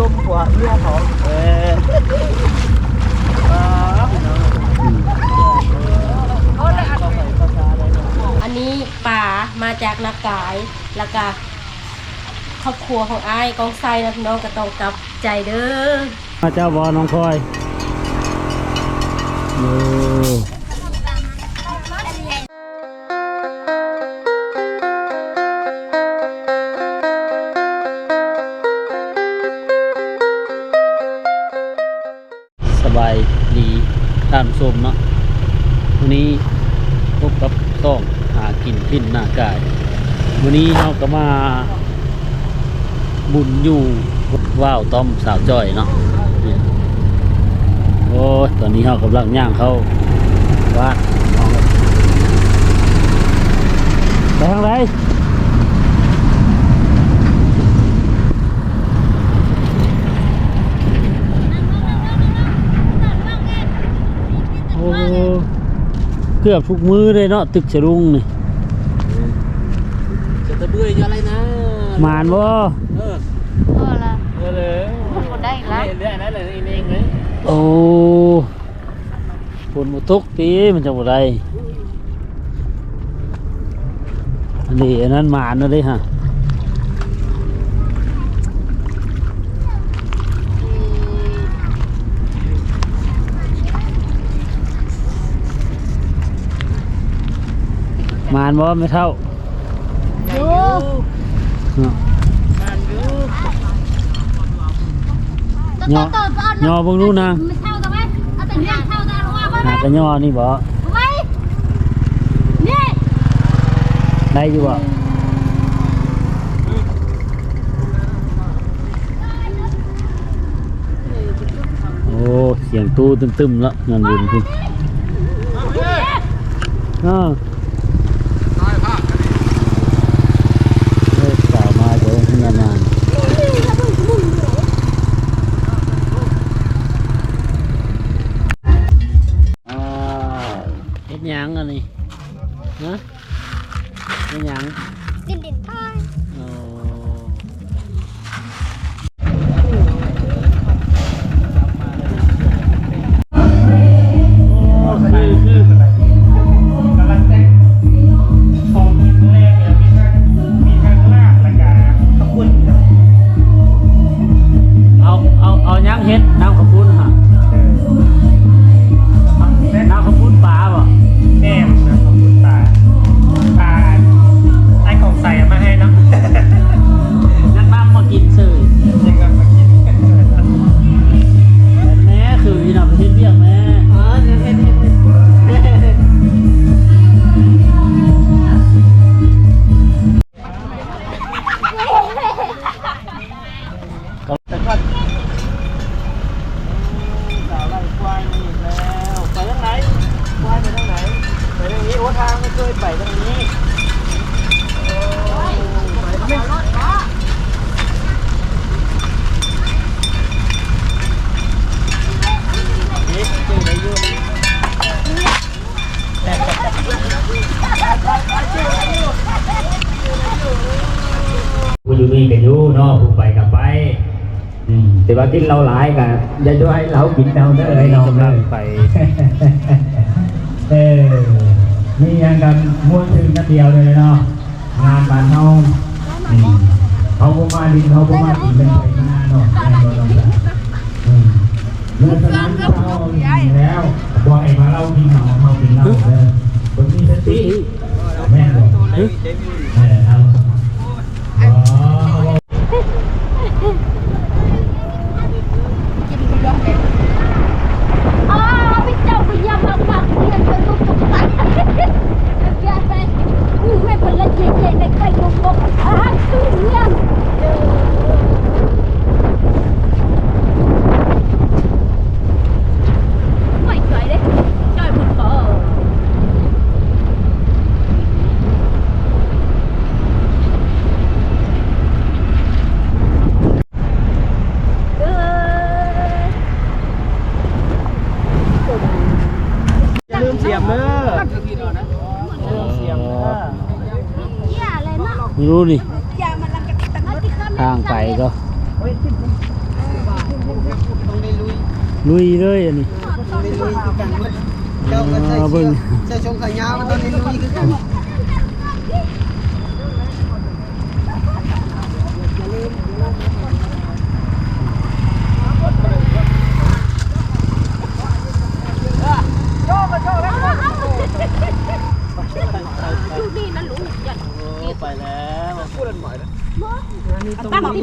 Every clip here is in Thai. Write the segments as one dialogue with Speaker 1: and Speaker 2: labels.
Speaker 1: ลมกว่าเรือเขาเออพี่น้อง
Speaker 2: อืม
Speaker 3: อันนี้ป่ามาจากนากายแล้วก็ครอบครัวของอ้ายกองไซนะพี่น้องก็ต้องกลับใจเด้อ
Speaker 2: มาเจ้าบอน้องพลอย ดีท่านชมเนาะวันนี้พบกับต้องหากินทิ้นหน้ากายวันนี้เราก็มาบุญอยู่ว้าวต้อมสาวจ้อยเนาะโอ้ตอนนี้เรากำลังย่างเข้าบ้านไปทางไหนโอ้เกือบทุกมือเลยเนาะตึกสะรุงนี่
Speaker 1: จะตะเบื่ออะไรนะ
Speaker 2: หมานบ่
Speaker 1: เออ
Speaker 3: พอละ
Speaker 1: เออเลย
Speaker 3: บ่ได้ละ
Speaker 1: เรื่องนั้นเลยเองเลย
Speaker 2: โอ้ฝนมาตกตีมันจะบ่ได้อันนี้อันนั้นหมานนะเลยฮะ มานบ่ไม่เท่า
Speaker 3: ดู
Speaker 2: เนาะ
Speaker 1: มันอยู่
Speaker 2: ย่อย่อเบิ่งดูนาง
Speaker 3: ไม่เท่ากันไหมเอาแต่เนี่ยเท่ากันว่าบ่
Speaker 2: หากระย่อนี่บ่
Speaker 3: ไว้นี่
Speaker 2: ได้อยู่บ่โอ้เสียงตู้ตึมๆแล้วงานบุญคุณอ่า เฮ็ดหยัง นี่
Speaker 1: กันอ
Speaker 2: ยู่เนาะกูไป
Speaker 1: กั
Speaker 4: บไปอืมแต่ว่ากินเราหลายกันอย่าช่วยเรากินเราเด้อไอ้น้อง
Speaker 2: กำ
Speaker 4: เด้
Speaker 2: ลั
Speaker 4: อง
Speaker 2: ไป
Speaker 4: เออมีอย่างกันม้วนถึงกันเดียวเลยเนาะงานบ้านเฮาอืมเขาบ่มาดินเขาบ่มากินเป็นไปมาเนาะแม่นบ่ต้องจ้ะอืมเรื่องสนามเขาอยู่แล้วบ่ให้มาเรากินเหาเฮากินเหล้าเด้อคนมีสติแม่นบ่เออเอาอ๋อ
Speaker 3: อ๋อพี่เจ้าไปยามมากๆเรียนไปทุกๆตันแกไปนี่แม่คนละเจ๊ๆในใกล้กบๆอ่าตู้เรียนไม่สวยเด้จ้อยบุญขอ เออ
Speaker 1: อย่าลืมเสียมเด้ออย่าลืมเสียมเด้อ
Speaker 3: เหี้ยอะไรเนาะ
Speaker 2: ไม่รู้นี่
Speaker 3: อย่ามันลังจะตังค์ที่ข้าม
Speaker 2: ทางไปก็
Speaker 1: เฮ้ยต้องได้ลุย
Speaker 2: ลุยเลยอันนี้
Speaker 1: ต้องได้ลุยคือกันหมดเจ้าก็ใส่
Speaker 2: อ่าเบิ่
Speaker 1: เสื้องใส่ชงขายาวมันต้องได้ลุยคือกัน
Speaker 3: ลูกนี่นะลูกอย่า
Speaker 1: ไปแล้วพูดอันใหม่นะ
Speaker 3: ตั้งที่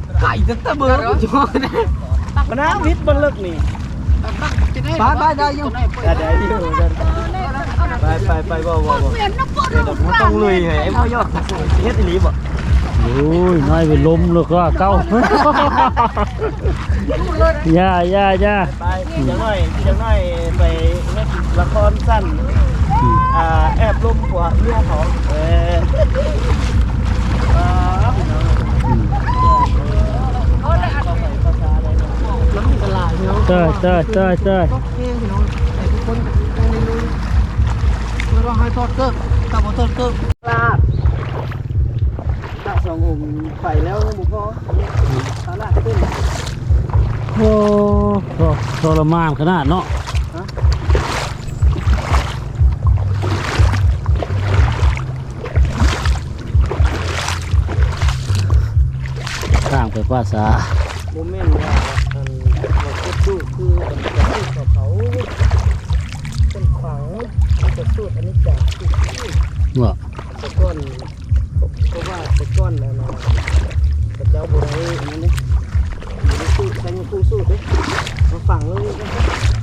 Speaker 3: ามบอก
Speaker 5: สิคนเกิดไรตัวเอ้ยบุกคนกันรถข้าวเลย
Speaker 2: บอกบุพุ่นราคาบ่
Speaker 5: เออตรงนั้น
Speaker 1: เฮ้ยเอาเอาเอานี่ซะให้ว่าเอาเอาแบบ
Speaker 3: ลวกนา
Speaker 1: เอาแบบอ่องไอ้ไปก็ได้แบบ
Speaker 3: ดังรถ
Speaker 5: ไก่จะตะเบือจอนะ
Speaker 1: มันน้ำวิทย์มันเลิกนี่
Speaker 5: บ้านบ้านได้ยัง
Speaker 1: แต่เดี๋ยวอยู่ไปไปไปบ่บ่บ่
Speaker 3: เปลี่ยนน้ำปน
Speaker 1: เดี๋ยวมันต้องลุยให้ไอ้พ่อยอดเฮ็ดอีหลีบ่
Speaker 2: โอ้ยน้อยไปล้มแล้วก็เก้าอย่าอย่าอย่า
Speaker 1: ไปจังหน่อยจังหน่อยไปเล่นละครสั้นอ่าแอบลมหัวเรื่องของเออครับพี่น้อง
Speaker 2: อืม
Speaker 5: น้ำกระลาเนาะ
Speaker 2: เจ้ยเจ้ยเจ้ยเจ้ย
Speaker 5: ก็เองพี่น้องไอ้ทุกค นต้องมีลุยแล้วก็ให้ทอดเกิบตับทอดเกิบ
Speaker 1: ลาดลาดสององค์ไปแล้วนะบุพอตาลาดขึ้น
Speaker 2: โอ้โหทรมานขนาดเนาะ
Speaker 1: ฮะ
Speaker 2: ข้างไปภาษา
Speaker 1: ว่าตะก้อนเพราะว่าตะก้อนแล้วนะพระเจ้าบุรีอันนี้มันสู้ใช้ยังคู่สู้ด้วยมาฝังเลย
Speaker 6: นะครับ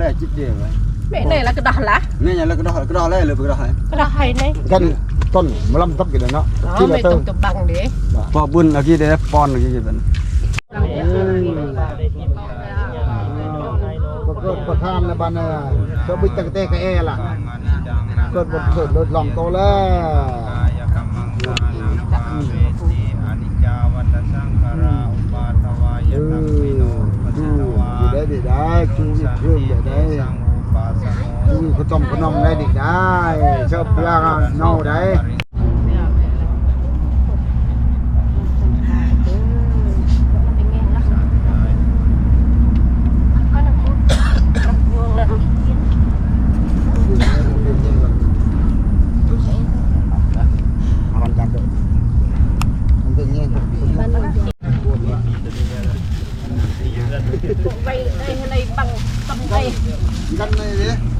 Speaker 6: แล้วจิตเดียวเลย
Speaker 5: mẹ này là cái đà lá
Speaker 6: นี่ยังแล้วก็ได้ก็ได้แล้วเลยก็ได้
Speaker 5: cái đà hay này
Speaker 6: กันต้นมะลำทับกันเนาะที่เรา
Speaker 5: mày
Speaker 6: เติม
Speaker 5: tổng chụp bằng để
Speaker 6: พอบุญเอากี่ได้ปอนเอากี่เป็น
Speaker 1: ก็กิดประธานในบ้านน่ะเจ้าบิ๊กตะเตะกะแอล่ะกิดบทเกิดรถหลองโตแล้ว เออดูอยู่ได้ดีได้ชูอีกเครื่องได้ได้ ชูอีกขนมขนมได้ดีได้ชอบปลาเน่าได้
Speaker 6: เอาวันจันทร์
Speaker 1: มันเป็นเงี้ย
Speaker 3: vậy đây này bằng tầm đây
Speaker 6: กันเลย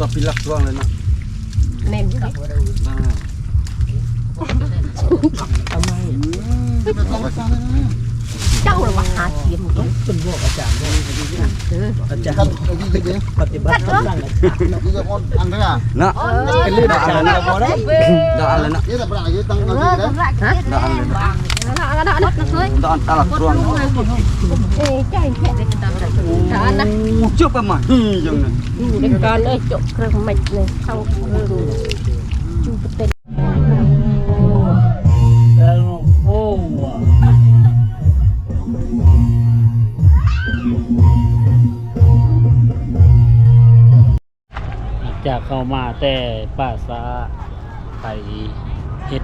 Speaker 6: ตรในเรื่องในเรื่องอะไรวันวงเลยโคตรในเรื่องตัวนึง
Speaker 3: à nó qua nó không cần chung này ai
Speaker 6: ต้องพิลักช่วงเลยนะ
Speaker 3: nên cái เจ้าหรือว่าหาเทียมอยู่
Speaker 1: เป็นพวกอาจารย์ด้วยอาจาร
Speaker 6: กัน
Speaker 1: ย์
Speaker 6: ไอ้ที่ที่
Speaker 1: ปฏิบัติธรรมนั่นแหละ
Speaker 6: ที่จะคนอันนี้อะ
Speaker 1: เนาะเป็นเรื่องอาจารย์เราบ่ได้
Speaker 6: đã ăn lên đó biết là bạn cái tăng cái gì đấy
Speaker 3: hả
Speaker 6: đã ăn lên đó
Speaker 3: nó nó nó nó cưới
Speaker 6: đã ăn ta làm ruộng
Speaker 3: ê cái chuyện này người ta đó nè
Speaker 6: trước em mà hi dừng này
Speaker 3: để con ơi chụp cái mạch này sau chu tên
Speaker 2: แล้วโอ้ว่ะ จากเข้ามาแต่ป่าซาไปเฮ็ด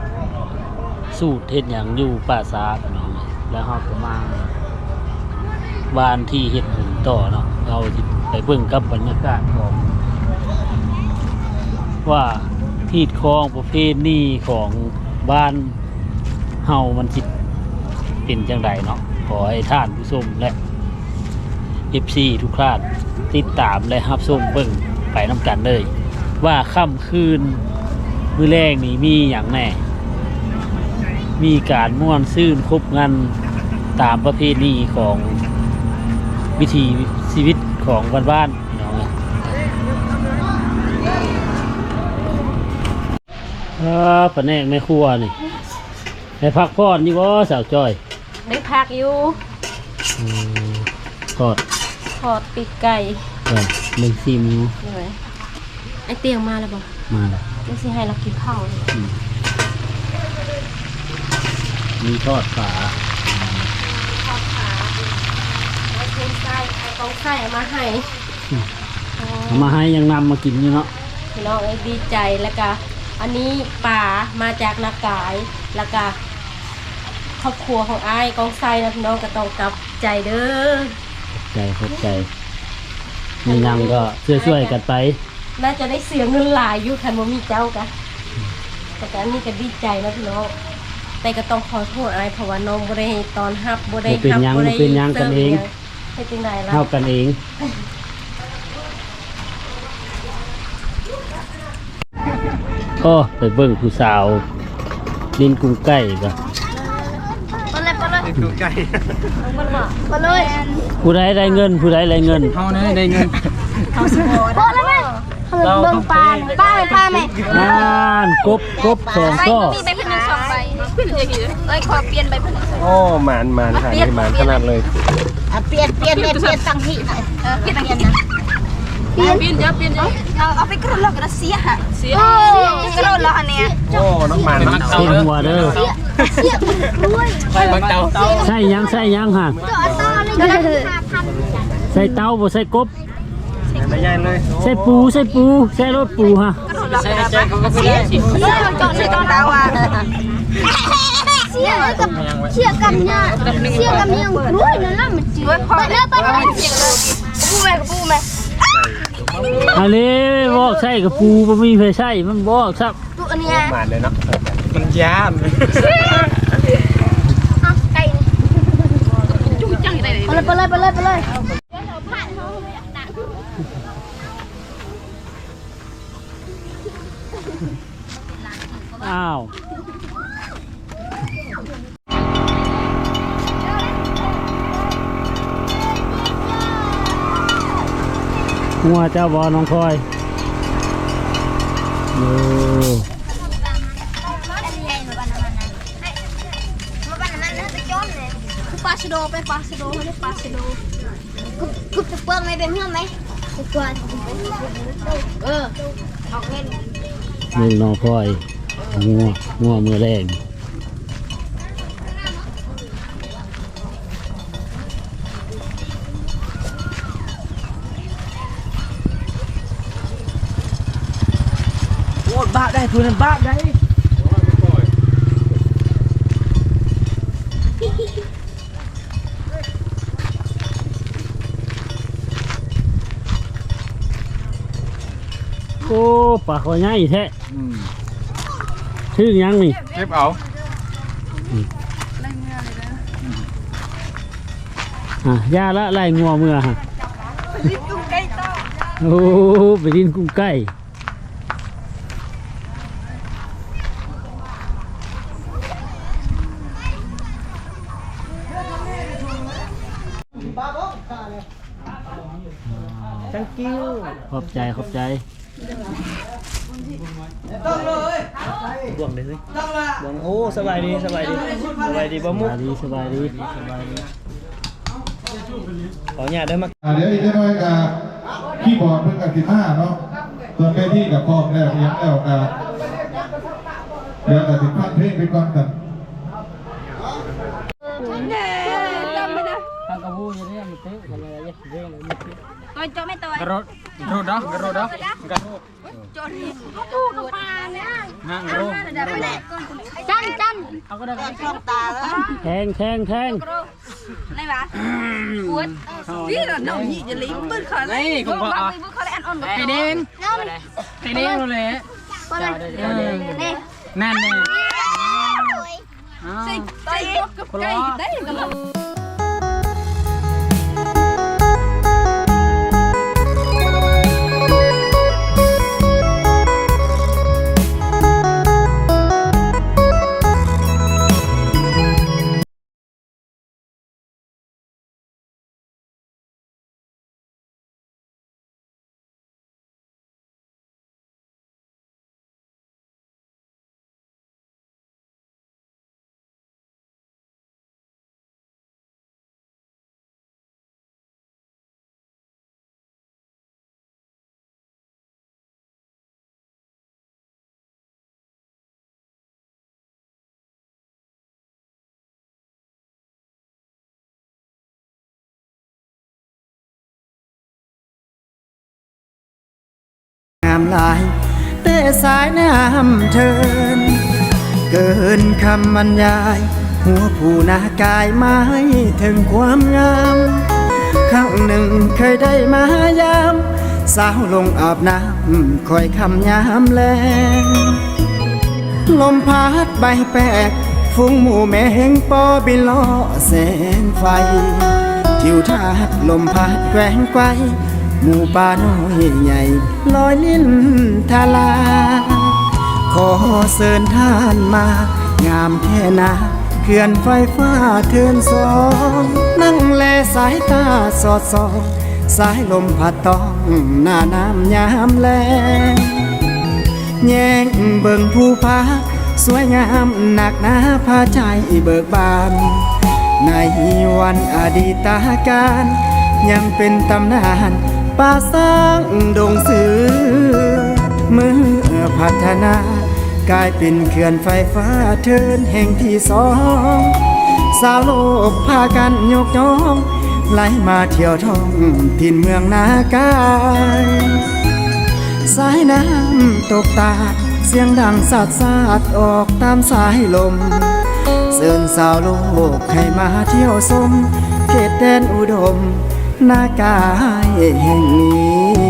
Speaker 2: สูตรเฮ็ดหยังอยู่ป่าซาพี่น้องแล้วเฮาก็มาบ้านที่เฮ็ดหมุนต่อเนาะเราสิไปเบิ่งกับบรรยากาศของ ว่าทีดคลองประเพณีของบ้านเฮามันสิเป็นจังไดเนาะขอให้ท่านผู้ชมและ FC ทุกท่านติดตามและรับชมเบิ่งไปน้ำกันเลย ว่าค่ำคืน มื้อแรกนี้มีอย่างแน่ มีการม่วนซื่นครบงานตามประเพณีของวิถีชีวิตของบ้านๆพี่น้องเอ้ยครับปะแนกไม่ครัวนี่ให้พักผ่อนนี่บ่สาวจ้อย
Speaker 3: ได้พักอยู่
Speaker 2: อืมทอด
Speaker 3: ทอดปีกไก่
Speaker 2: เออเบิ่งซิมอยู่
Speaker 3: เลยไอเตียงมาแล้วบ่
Speaker 2: มาแล้ว
Speaker 3: ไม่สิให้เรากินข้าวเลย
Speaker 2: มีทอดฝา
Speaker 3: ทอดขาไอเตียงไส้ไอกองไส้เอามาให้
Speaker 2: เอามาให้ยังนำมากินอยู่เนาะ
Speaker 3: พี่น้องเอ้ยดีใจแล้วก็อันนี้ป่ามาจากนากายแล้วก็ครอบครัวของไอ้ายกองไส้นะพี่น้องก็ต้องกลับใจเด้อ
Speaker 2: ใจขอบใจไม่ยังก็ช่วยๆกันไป
Speaker 3: น่าจะได้เสียเงินหลายอยู่คันบ่มีเจ้ากะแต่ก็อันนี้ก็ดีใจนะพี่น้อง แต่ก็ต้องขอโทษไอ้ายเพราะว่าน้องบ่ได้ตอนรับบ่ได้
Speaker 2: บ่เป็นหยัง
Speaker 3: รับ
Speaker 2: บ่เป็นหยังกันเอง
Speaker 3: ให้จังไดล่ะ
Speaker 2: เท่ากันเองโอ้ไปเบิ่งผู้สาวลินกุ้งไก่ก็
Speaker 3: ไปเลยไปเลย
Speaker 1: ดูไก่
Speaker 3: ไปเลย
Speaker 2: ผู้ใดได้เงิน ผู้ใดได้เงิน
Speaker 1: เฮาเนี่ยได้เงิน
Speaker 3: พอแล้วแม่เบิ่งปลาป้าไปป้าแม่
Speaker 2: อ่านกบกบสองก็
Speaker 3: มี ใบพนึงสองใบเอ้ยขอเปลี่ยนใบพนึง
Speaker 1: โอ้หมานหมานขายนี่หมานขนาดเลย
Speaker 3: เปลี่ยนเปลี่ยนเปลี่ยนเปลี่ยนตังค์ที่เออเปลี่ยนตังค์นะเปลี่ยนเปลี่ยนเยอะเปลี่ยนเยอะเอาเอาไปกระโดดกระเสียฮะเสียกระโดดแล้วอันเนี้ย
Speaker 1: โอ้น้องหมานน้ำ
Speaker 2: เต็มหัวเด้อ
Speaker 1: ไปบังเตาเตา
Speaker 2: ใส่หยังใส่หยังฮะ
Speaker 3: ก็คือ
Speaker 2: ใส่เต้าบ่ใส่กบ
Speaker 1: ไม่ใหญ่เลย
Speaker 2: ใส่ปูใส่ปูใส่รถปูฮะ
Speaker 1: ใช่ใช่เขาก็ได้สิ
Speaker 3: เสียจอดเสียจอดดาวอะ เสียกับเสียกับเนี่ยเสียกับเนี่ยรู้นั่นแหละมันจืดไปเลยไปเลยปูแมกบปูแม่
Speaker 2: อันนี้บอกใส่กับปูบ่มีไฟใส่มันบอกครับ
Speaker 3: ตัวนเนี้ย
Speaker 1: หมานเลยเนาะมันยาม
Speaker 3: ไก่จุ๊จังเลยไปเลยไปเลยไปเลยไปเลย
Speaker 2: อ้าว หัวเจ้าบอน้องพลอยโอ้
Speaker 3: ปลาชโดไปปลาชโดไม่ได้ปลาชโดกุบกุบจะเปิ้งไหมเป็นเพื่อนไหมกุบกวนเออออกเล่น
Speaker 2: เมืองน้องพลอยงัวงัวมือแรงา
Speaker 1: ได้คุณบ้าได้
Speaker 2: โอ้ปลาคอใหญ่แท้ชื่อหยังนี่
Speaker 1: เก็บเอา
Speaker 2: อะยาละไล่งัวเมื่อฮะโอ้ไปดินกุ้งไก่ ขอบใจขอบใจ
Speaker 1: บ่วงเลยสิบ่วงโอ้สบายดีสบายดีสบายดีบ่
Speaker 2: ส
Speaker 1: มุก
Speaker 2: บายดีสบายดีสบายดี
Speaker 1: ขออนุญาตได้มา
Speaker 4: อ่าเดี๋ยวอีกนิดหน่อยกับคีย์บอร์ดเพิ่งกับกีตาร์เนาะส่วนเวทีกับคอมแล้วเรียงแล้วกับเดี๋ยวกับติดพันเพลงไปก่อนกัน
Speaker 2: ทางกระพูจะได้มันเตะกันเลยเรื่องเลย
Speaker 3: ตัวโจไม่ตัว
Speaker 5: กระโดด กระโดดเนาะกระโดดเนาะกระโดด
Speaker 3: โจนี่ตู้กับปลาเนี่ย
Speaker 5: ฮะกระโดด
Speaker 3: จันจัน
Speaker 5: เอาก็ได้
Speaker 3: ช่องตาแล้ว
Speaker 2: แทงแทงแทง
Speaker 3: ไหนวะปวดนี่เราหนุ่มยี่จะลิ้นปืนเขาเลย
Speaker 5: นี่ผมก็
Speaker 3: ว่า
Speaker 5: เอา
Speaker 3: ปืนเขาเลยอันอ่อน
Speaker 5: ไอเดนไอเดนเลย
Speaker 3: ก็เลยนี่
Speaker 5: นั่นเลย
Speaker 3: ใส่ใส่กับไก่ได้กัน
Speaker 7: งามหลายเต้สายน้ำเทิน เกินคำบรรยาย หัวผู้นากายไม้ถึงความงามครั้งหนึ่งเคยได้มายามสาวลงอาบน้ำคอยคำยามแลงลมพัดใบแปลกฟุ้งหมู่แมงปอบินล้อแสงไฟทิวทัศน์ลมพัดแกว่งไกว หมู่ป่าน้อยใหญ่ลอยลิ้นทาลา ขอเสิญท่านมา งามแค่นาเขื่อนไฟฟ้าเทินสอง นั่งแลสายตาสอดส่องสายลมพัดต้องหน้าน้ำยามแลงแยงเบิ่งภูผาสวยงามหนักหนาพาใจเบิกบาน ในวันอดีตการ ยังเป็นตำนาน ป่าสร้างดงสือ เมื่อพัฒนากลายเป็นเขื่อนไฟฟ้าเทินแห่งที่สอง สาวโลกพากันยกย่องไหลมาเที่ยวท่องทินเมืองนากายสายน้ำตกตาเสียงดังสาดสาดออกตามสายลมเสิญสาวโลกให้มาเที่ยวชมเขตแดนอุดม หน้ากายแห่งนี้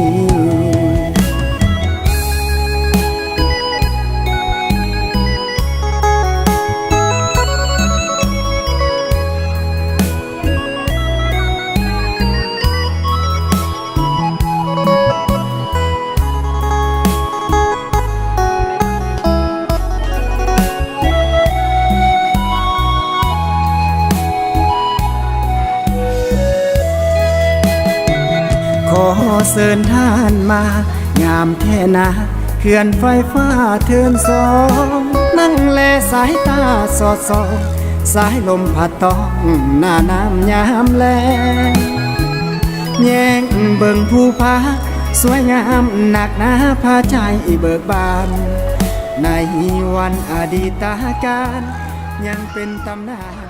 Speaker 7: เสิญท่านมา งามแท่นาเขื่อนไฟฟ้าเทินสอง นั่งแลสายตาสอดส่องสายลมพัดต้องหน้าน้ำยามแลแย่งเบิ่งภูผาสวยงามหนักหนาพาใจเบิกบาน ในวันอดีตการ ยังเป็นตำนาน